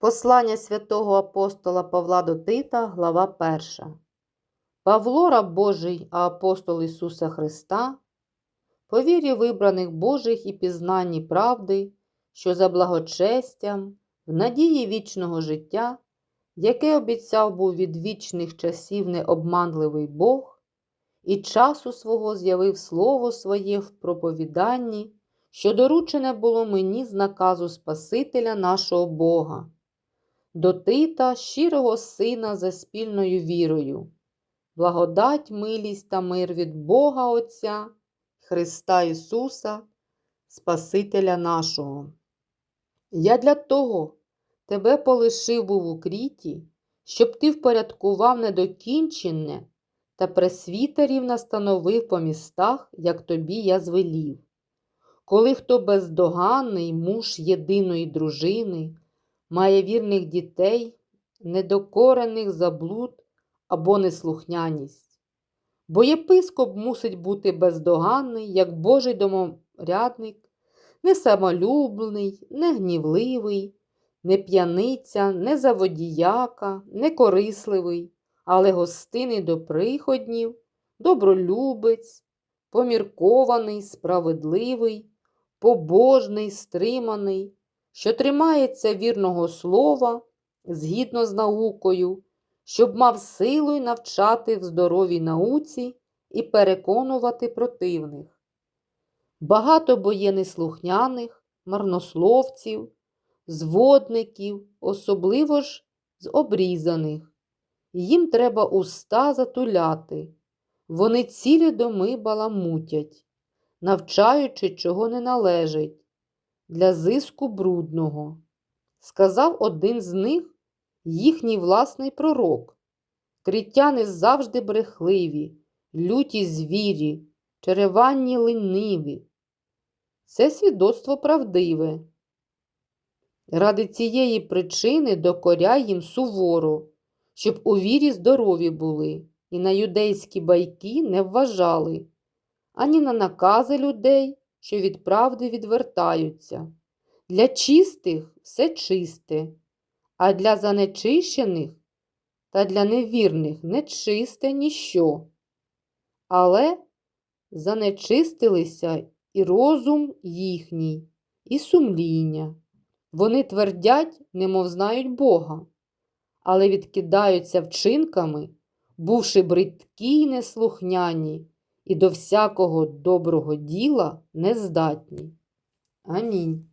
Послання святого апостола Павла до Тита, глава 1. Павло, раб Божий, а апостол Ісуса Христа, по вірі вибраних Божих і пізнанні правди, що за благочестям, в надії вічного життя, яке обіцяв був від вічних часів необманливий Бог, і часу свого з'явив Слово своє в проповіданні, що доручене було мені з наказу Спасителя нашого Бога до Тита, щирого сина за спільною вірою, благодать, милість та мир від Бога Отця, Христа Ісуса, Спасителя нашого. Я для того тебе полишив був у кріті, щоб ти впорядкував недокінчене та пресвітерів настановив по містах, як тобі я звелів. Коли хто бездоганний муж єдиної дружини, має вірних дітей, недокорених заблуд або неслухняність. Бо єпископ мусить бути бездоганний, як Божий доморядник, не самолюбний, не гнівливий, не п'яниця, не заводіяка, не корисливий, але гостинний до приходнів, добролюбець, поміркований, справедливий, побожний, стриманий що тримається вірного слова згідно з наукою, щоб мав силу й навчати в здоровій науці і переконувати противних. Багато бо є неслухняних, марнословців, зводників, особливо ж з обрізаних. Їм треба уста затуляти. Вони цілі доми баламутять, навчаючи, чого не належить для зиску брудного. Сказав один з них їхній власний пророк. Критяни завжди брехливі, люті звірі, череванні лениві. Це свідоцтво правдиве. Ради цієї причини докоряй їм суворо, щоб у вірі здорові були і на юдейські байки не вважали, ані на накази людей, що від правди відвертаються. Для чистих все чисте, а для занечищених та для невірних нечисте ніщо. Але занечистилися і розум їхній, і сумління. Вони твердять, немов знають Бога, але відкидаються вчинками, бувши бридкі й неслухняні і до всякого доброго діла нездатні. Амінь.